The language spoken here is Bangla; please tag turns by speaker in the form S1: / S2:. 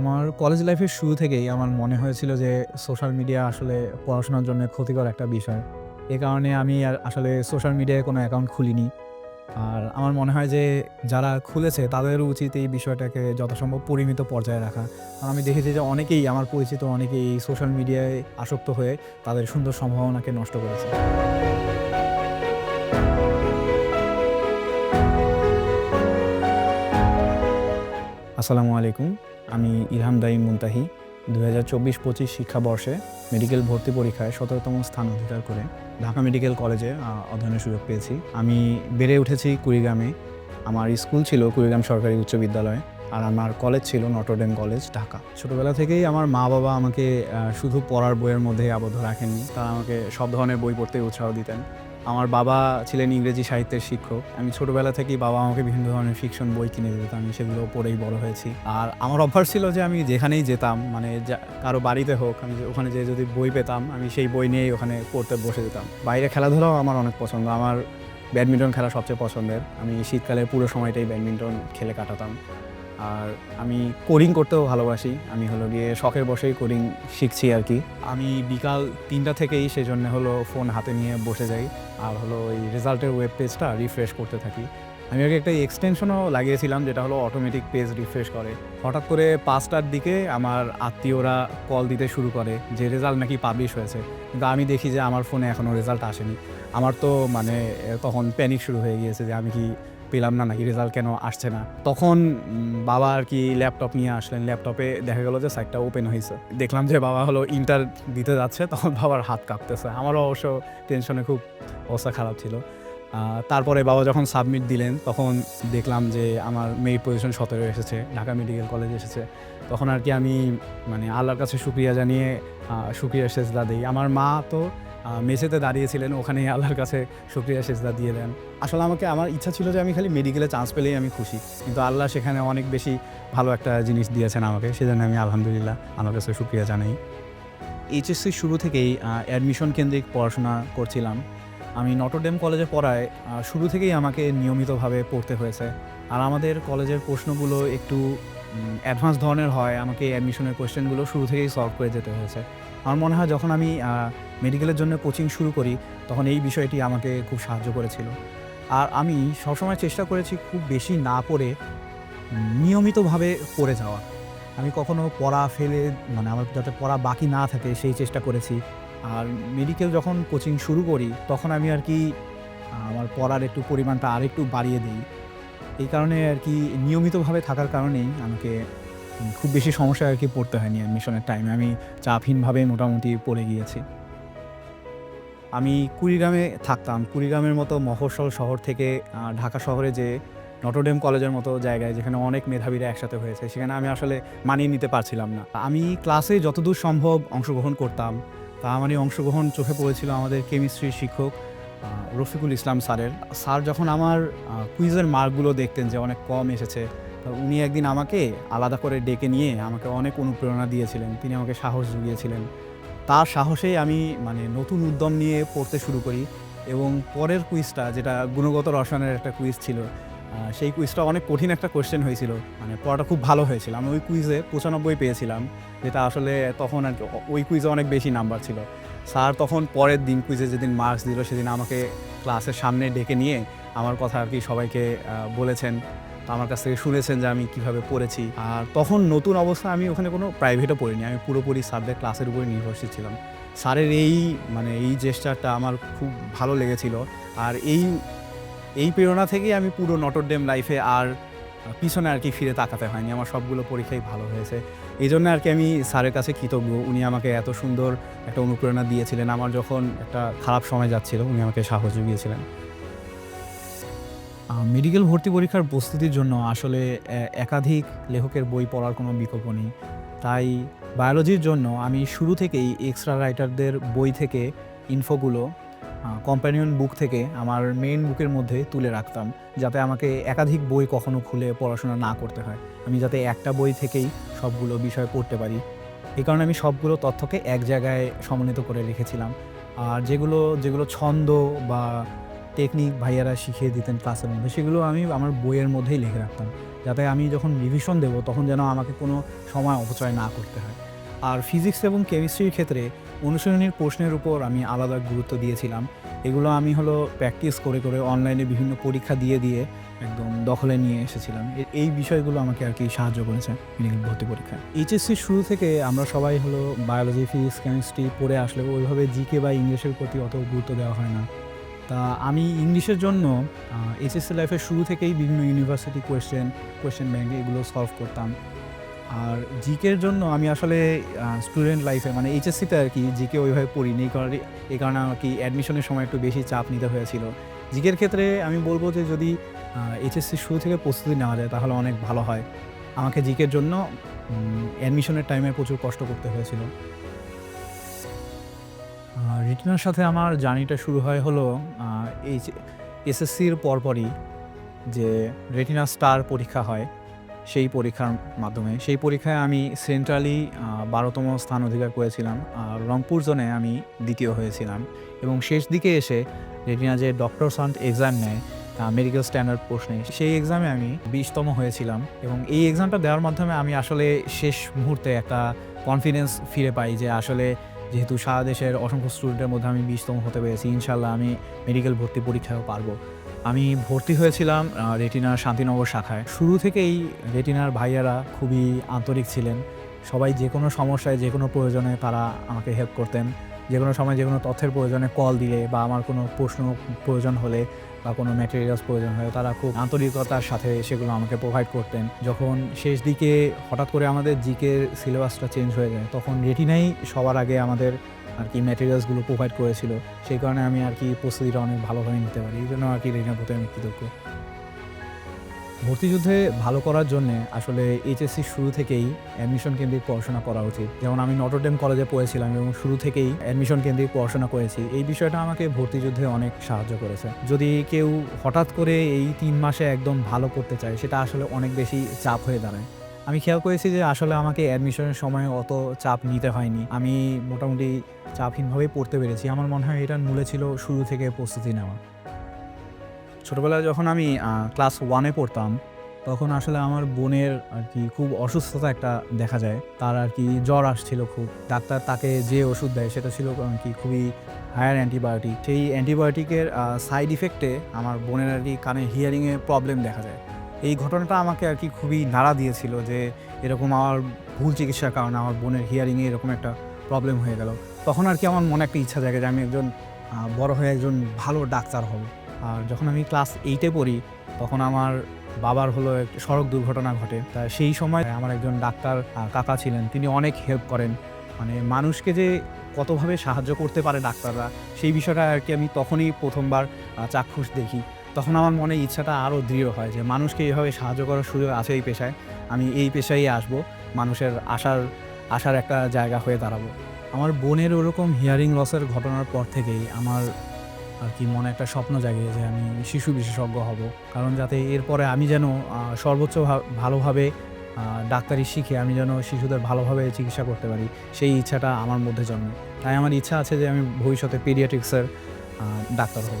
S1: আমার কলেজ লাইফের শুরু থেকেই আমার মনে হয়েছিল যে সোশ্যাল মিডিয়া আসলে পড়াশোনার জন্য ক্ষতিকর একটা বিষয়। এ কারণে আমি আর আসলে সোশ্যাল মিডিয়ায় কোনো অ্যাকাউন্ট খুলিনি। আর আমার মনে হয় যে যারা খুলেছে তাদের উচিত এই বিষয়টাকে যথাসম্ভব পরিমিত পর্যায়ে রাখা। কারণ আমি দেখেছি যে অনেকেই, আমার পরিচিত অনেকেই সোশ্যাল মিডিয়ায় আসক্ত হয়ে তাদের সুন্দর সম্ভাবনাকে নষ্ট করেছে। আসসালামু আলাইকুম। আমি ইরহাম দাইম মুনতাহি দু হাজার চব্বিশ পঁচিশ শিক্ষাবর্ষে মেডিকেল ভর্তি পরীক্ষায় সতেরোতম স্থান অধিকার করে ঢাকা মেডিকেল কলেজে অধ্যয়নের সুযোগ পেয়েছি। আমি বেড়ে উঠেছি কুড়িগ্রামে। আমার স্কুল ছিল কুড়িগ্রাম সরকারি উচ্চ বিদ্যালয় আর আমার কলেজ ছিল নটরডেম কলেজ, ঢাকা। ছোটোবেলা থেকেই আমার মা বাবা আমাকে শুধু পড়ার বইয়ের মধ্যে আবদ্ধ রাখেননি। তারা আমাকে সব ধরনের বই পড়তে উৎসাহ দিতেন। আমার বাবা ছিলেন ইংরেজি সাহিত্যের শিক্ষক। আমি ছোটবেলা থেকেই বাবা আমাকে বিভিন্ন ধরনের ফিকশন বই কিনে দিত আমি সেগুলো পড়েই বড় হয়েছি। আর আমার অভ্যাস ছিল যে আমি যেখানেই যেতাম মানে কারও বাড়িতে হোক, আমি ওখানে যে যদি বই পেতাম, আমি সেই বই নিয়েই ওখানে পড়তে বসে যেতাম। বাইরে খেলাধুলাও আমার অনেক পছন্দ, আমার ব্যাডমিন্টন খেলা সবচেয়ে পছন্দের। আমি শীতকালে পুরো সময়টাই ব্যাডমিন্টন খেলে কাটাতাম। আর আমি কোডিং করতেও ভালোবাসি। আমি হলো গিয়ে শখের বসেই কোডিং শিখছি আর কি। আমি বিকাল তিনটা থেকেই সেই জন্য হলো ফোন হাতে নিয়ে বসে যাই। আর হলো ওই রেজাল্টের ওয়েব পেজটা রিফ্রেশ করতে থাকি। আমি আগে একটা এক্সটেনশনও লাগিয়েছিলাম, যেটা হলো অটোমেটিক পেজ রিফ্রেশ করে। হঠাৎ করে পাঁচটার দিকে আমার আত্মীয়রা কল দিতে শুরু করে, যে রেজাল্ট নাকি পাবলিশ হয়েছে। কিন্তু আমি দেখি যে আমার ফোনে এখনও রেজাল্ট আসেনি। আমার তো মানে তখন প্যানিক শুরু হয়ে গিয়েছে যে আমি কি পেলাম না নাকি রেজাল্ট কেন আসছে না। তখন বাবা আর কি ল্যাপটপ নিয়ে আসলেন। ল্যাপটপে দেখা গেলো যে সাইটটা ওপেন হয়েছে। দেখলাম যে বাবা হলো ইন্টার দিতে যাচ্ছে তখন বাবার হাত কাঁপতেছে। আমারও অবশ্য টেনশনে খুব অবস্থা খারাপ ছিল। তারপরে বাবা যখন সাবমিট দিলেন তখন দেখলাম যে আমার মেরিট পজিশন সতেরো এসেছে ঢাকা মেডিকেল কলেজ এসেছে। তখন আর কি আমি মানে আল্লাহর কাছে শুক্রিয়া জানিয়ে আহ, শুক্রিয়া সেজদা দিই। আমার মা তো মেঝেতে দাঁড়িয়েছিলেন, ওখানে আল্লাহর কাছে শুক্রিয়া সেজদা দিয়ে দেন। আসলে আমাকে, আমার ইচ্ছা ছিল যে আমি খালি মেডিকেলে চান্স পেলেই আমি খুশি। কিন্তু আল্লাহ সেখানে অনেক বেশি ভালো একটা জিনিস দিয়েছেন আমাকে, সেজন্য আমি আলহামদুলিল্লাহ আমার কাছে শুক্রিয়া জানাই। এইচএসসি শুরু থেকেই অ্যাডমিশন কেন্দ্রিক পড়াশোনা করছিলাম। আমি নটরডেম কলেজে পড়ায় শুরু থেকেই আমাকে নিয়মিতভাবে পড়তে হয়েছে। আর আমাদের কলেজের প্রশ্নগুলো একটু অ্যাডভান্স ধরনের হয়, আমাকে অ্যাডমিশনের কোয়েশ্চেনগুলো শুরু থেকেই সলভ করে যেতে হয়েছে। আমার মনে হয় যখন আমি মেডিকেলের জন্য কোচিং শুরু করি, তখন এই বিষয়টি আমাকে খুব সাহায্য করেছিল। আর আমি সবসময় চেষ্টা করেছি খুব বেশি না পড়ে নিয়মিতভাবে পড়ে যাওয়া। আমি কখনো পড়া ফেলে মানে আমার যাতে পড়া বাকি না থাকে সেই চেষ্টা করেছি। আর মেডিকেল যখন কোচিং শুরু করি, তখন আমি আর কি, আমার পড়ার একটু পরিমাণটা আরেকটু বাড়িয়ে দিই। এই কারণে আর কি নিয়মিতভাবে থাকার কারণেই আমাকে খুব বেশি সমস্যা আর কি পড়তে হয়নি অ্যাডমিশনের টাইমে আমি চাপহীনভাবে মোটামুটি পড়ে গিয়েছি। আমি কুড়িগ্রামে থাকতাম। কুড়িগ্রামের মতো মফস্বল শহর থেকে ঢাকা শহরে যে নটরডেম কলেজের মতো জায়গায় যেখানে অনেক মেধাবীরা একসাথে হয়েছে, সেখানে আমি আসলে মানিয়ে নিতে পারছিলাম না। আমি ক্লাসে যতদূর সম্ভব অংশগ্রহণ করতাম। তা আমার এই অংশগ্রহণ চোখে পড়েছিল আমাদের কেমিস্ট্রির শিক্ষক রফিকুল ইসলাম স্যারের। স্যার যখন আমার কুইজের মার্কগুলো দেখতেন যে অনেক কম এসেছে উনি একদিন আমাকে আলাদা করে ডেকে নিয়ে আমাকে অনেক অনুপ্রেরণা দিয়েছিলেন। তিনি আমাকে সাহস জুগিয়েছিলেন। তার সাহসেই আমি মানে নতুন উদ্যম নিয়ে পড়তে শুরু করি এবং পরের কুইজটা যেটা গুণগত রসায়নের একটা কুইজ ছিল সেই কুইজটা অনেক কঠিন একটা কোয়েশ্চেন হয়েছিল। মানে পড়াটা খুব ভালো হয়েছিল। আমি ওই কুইজে পঁচানব্বই পেয়েছিলাম, যেটা আসলে তখন আর ওই কুইজে অনেক বেশি নাম্বার ছিল। স্যার তখন পরের দিন কুইজে যেদিন মার্কস দিল, সেদিন আমাকে ক্লাসের সামনে ডেকে নিয়ে আমার কথা আর কি সবাইকে বলেছেন। আমার কাছ থেকে শুনেছেন যে আমি কীভাবে পড়েছি। আর তখন নতুন অবস্থা আমি ওখানে কোনো প্রাইভেটও পড়িনি। আমি পুরোপুরি সাবজেক্ট ক্লাসের উপরে নির্ভরশীল ছিলাম। স্যারের এই মানে এই জেস্টারটা আমার খুব ভালো লেগেছিল। আর এই এই প্রেরণা থেকেই আমি পুরো নটরডেম লাইফে আর পিছনে আর কি ফিরে তাকাতে হয়নি। আমার সবগুলো পরীক্ষাই ভালো হয়েছে। এই জন্য আর কি আমি স্যারের কাছে কৃতজ্ঞ। উনি আমাকে এত সুন্দর একটা অনুপ্রেরণা দিয়েছিলেন। আমার যখন একটা খারাপ সময় যাচ্ছিল, উনি আমাকে সাহস জুগিয়েছিলেন। মেডিকেল ভর্তি পরীক্ষার প্রস্তুতির জন্য আসলে একাধিক লেখকের বই পড়ার কোনো বিকল্প নেই। তাই বায়োলজির জন্য আমি শুরু থেকেই এক্সট্রা রাইটারদের বই থেকে ইনফোগুলো কম্প্যানিয়ন বুক থেকে আমার মেইন বুকের মধ্যে তুলে রাখতাম, যাতে আমাকে একাধিক বই কখনো খুলে পড়াশোনা না করতে হয়। আমি যাতে একটা বই থেকেই সবগুলো বিষয় পড়তে পারি। এই কারণে আমি সবগুলো তথ্যকে এক জায়গায় সমন্বিত করে রেখেছিলাম। আর যেগুলো যেগুলো ছন্দ বা টেকনিক ভাইয়ারা শিখিয়ে দিতেন ক্লাসের মধ্যে, সেগুলো আমি আমার বইয়ের মধ্যেই লিখে রাখতাম। যাতে আমি যখন রিভিশন দেবো, তখন যেন আমাকে কোনো সময় অপচয় না করতে হয়। আর ফিজিক্স এবং কেমিস্ট্রির ক্ষেত্রে অনুশীলনীর প্রশ্নের উপর আমি আলাদা গুরুত্ব দিয়েছিলাম। এগুলো আমি হলো প্র্যাকটিস করে করে অনলাইনে বিভিন্ন পরীক্ষা দিয়ে দিয়ে একদম দখলে নিয়ে এসেছিলাম। এই বিষয়গুলো আমাকে আর কি সাহায্য করেছে মেডিকেল ভর্তি পরীক্ষায়। এইচএসসির শুরু থেকে আমরা সবাই হলো বায়োলজি ফিজিক্স কেমিস্ট্রি পড়ে আসলে ওইভাবে জিকে বা ইংলিশের প্রতি অত গুরুত্ব দেওয়া হয় না। তা আমি ইংলিশের জন্য এইচএসসি লাইফের শুরু থেকেই বিভিন্ন ইউনিভার্সিটি কোয়েশ্চেন কোয়েশ্চেন ব্যাংক এগুলো সলভ করতাম। আর জিকের জন্য আমি আসলে স্টুডেন্ট লাইফে মানে এইচএসসিতে আর কি জিকে ওইভাবে পড়িনি, এই কারণে এই কারণে আর কি অ্যাডমিশনের সময় একটু বেশি চাপ নিতে হয়েছিল। জিকের ক্ষেত্রে আমি বলব যে যদি এইচএসসি শুরু থেকে প্রস্তুতি নেওয়া যায় তাহলে অনেক ভালো হয়। আমাকে জিকের জন্য অ্যাডমিশনের টাইমে প্রচুর কষ্ট করতে হয়েছিল। রিটিনার সাথে আমার জার্নিটা শুরু হয় হলো এই এসএসসির পরপরই যে রেটিনা স্টার পরীক্ষা হয়, সেই পরীক্ষার মাধ্যমে। সেই পরীক্ষায় আমি সেন্ট্রালি বারোতম স্থান অধিকার করেছিলাম আর রংপুর জোনে আমি দ্বিতীয় হয়েছিলাম এবং শেষ দিকে এসে রেটিনা যে ডক্টর সান্ট এক্সাম নেয়, তা মেডিকেল স্ট্যান্ডার্ড প্রশ্নে সেই এক্সামে আমি বিশতম হয়েছিলাম এবং এই এক্সামটা দেওয়ার মাধ্যমে আমি আসলে শেষ মুহূর্তে একটা কনফিডেন্স ফিরে পাই যে আসলে যেহেতু সারা দেশের অসংখ্য স্টুডেন্টের মধ্যে আমি বিশতম হতে পেরেছি ইনশাল্লাহ আমি মেডিকেল ভর্তি পরীক্ষায়ও পারব। আমি ভর্তি হয়েছিলাম রেটিনার শান্তিনগর শাখায়। শুরু থেকেই রেটিনার ভাইয়ারা খুবই আন্তরিক ছিলেন। সবাই যে কোনো সমস্যায় যে কোনো প্রয়োজনে তারা আমাকে হেল্প করতেন। যে কোনো সময় যে কোনো তথ্যের প্রয়োজনে কল দিলে বা আমার কোনো প্রশ্ন প্রয়োজন হলে বা কোনো ম্যাটেরিয়ালস প্রয়োজন হলে তারা খুব আন্তরিকতার সাথে সেগুলো আমাকে প্রোভাইড করতেন। যখন শেষ দিকে হঠাৎ করে আমাদের জিকের সিলেবাসটা চেঞ্জ হয়ে যায়, তখন রেটিনাই সবার আগে আমাদের আর কি ম্যাটেরিয়ালসগুলো প্রোভাইড করেছিল। সেই কারণে আমি আর কি প্রস্তুতিটা অনেক ভালোভাবে নিতে পারি। এই জন্য আর কি রেটিনার প্রতি আমি কৃতজ্ঞ। ভর্তিযুদ্ধে ভালো করার জন্য আসলে এইচএসসি শুরু থেকেই অ্যাডমিশন কেন্দ্রিক পড়াশোনা করা উচিত। যেমন আমি নটরডেম কলেজে পড়েছিলাম এবং শুরু থেকেই অ্যাডমিশন কেন্দ্রিক পড়াশোনা করেছি। এই বিষয়টা আমাকে ভর্তিযুদ্ধে অনেক সাহায্য করেছে। যদি কেউ হঠাৎ করে এই তিন মাসে একদম ভালো করতে চায়, সেটা আসলে অনেক বেশি চাপ হয়ে দাঁড়ায়। আমি খেয়াল করেছি যে আসলে আমাকে অ্যাডমিশনের সময় অত চাপ নিতে হয়নি। আমি মোটামুটি চাপহীনভাবেই পড়তে পেরেছি। আমার মনে হয় এটার মূলে ছিল শুরু থেকে প্রস্তুতি নেওয়া। ছোটোবেলায় যখন আমি ক্লাস ওয়ানে পড়তাম, তখন আসলে আমার বোনের আর কি খুব অসুস্থতা একটা দেখা যায়। তার আর কি জ্বর আসছিল খুব। ডাক্তার তাকে যে ওষুধ দেয় সেটা ছিল আর কি খুবই হায়ার অ্যান্টিবায়োটিক সেই অ্যান্টিবায়োটিকের সাইড ইফেক্টে আমার বোনের আর কি কানে হিয়ারিংয়ে প্রবলেম দেখা যায়। এই ঘটনাটা আমাকে আর কি খুবই নাড়া দিয়েছিল যে এরকম আমার ভুল চিকিৎসার কারণে আমার বোনের হিয়ারিংয়ে এরকম একটা প্রবলেম হয়ে গেল। তখন আর কি আমার মনে একটা ইচ্ছা জাগে যে আমি একজন বড় হয়ে একজন ভালো ডাক্তার হব। আর যখন আমি ক্লাস এইটে পড়ি, তখন আমার বাবার হলো একটি সড়ক দুর্ঘটনা ঘটে। তা সেই সময় আমার একজন ডাক্তার কাকা ছিলেন। তিনি অনেক হেল্প করেন। মানে মানুষকে যে কতভাবে সাহায্য করতে পারে ডাক্তাররা, সেই বিষয়টা আর কি আমি তখনই প্রথমবার চাক্ষুষ দেখি। তখন আমার মনে ইচ্ছাটা আরও দৃঢ় হয় যে মানুষকে এইভাবে সাহায্য করার সুযোগ আছে এই পেশায়। আমি এই পেশায় আসব, মানুষের আশার আশার একটা জায়গা হয়ে দাঁড়াবো। আমার বোনের ওরকম হিয়ারিং লসের ঘটনার পর থেকেই আমার আর কি মনে একটা স্বপ্ন জাগে যে আমি শিশু বিশেষজ্ঞ হব। কারণ যাতে এরপরে আমি যেন সর্বোচ্চ ভালোভাবে ডাক্তারি শিখে আমি যেন শিশুদের ভালোভাবে চিকিৎসা করতে পারি, সেই ইচ্ছাটা আমার মধ্যে জন্মে। তাই আমার ইচ্ছা আছে যে আমি ভবিষ্যতে পেডিয়াট্রিক্সের ডাক্তার হব।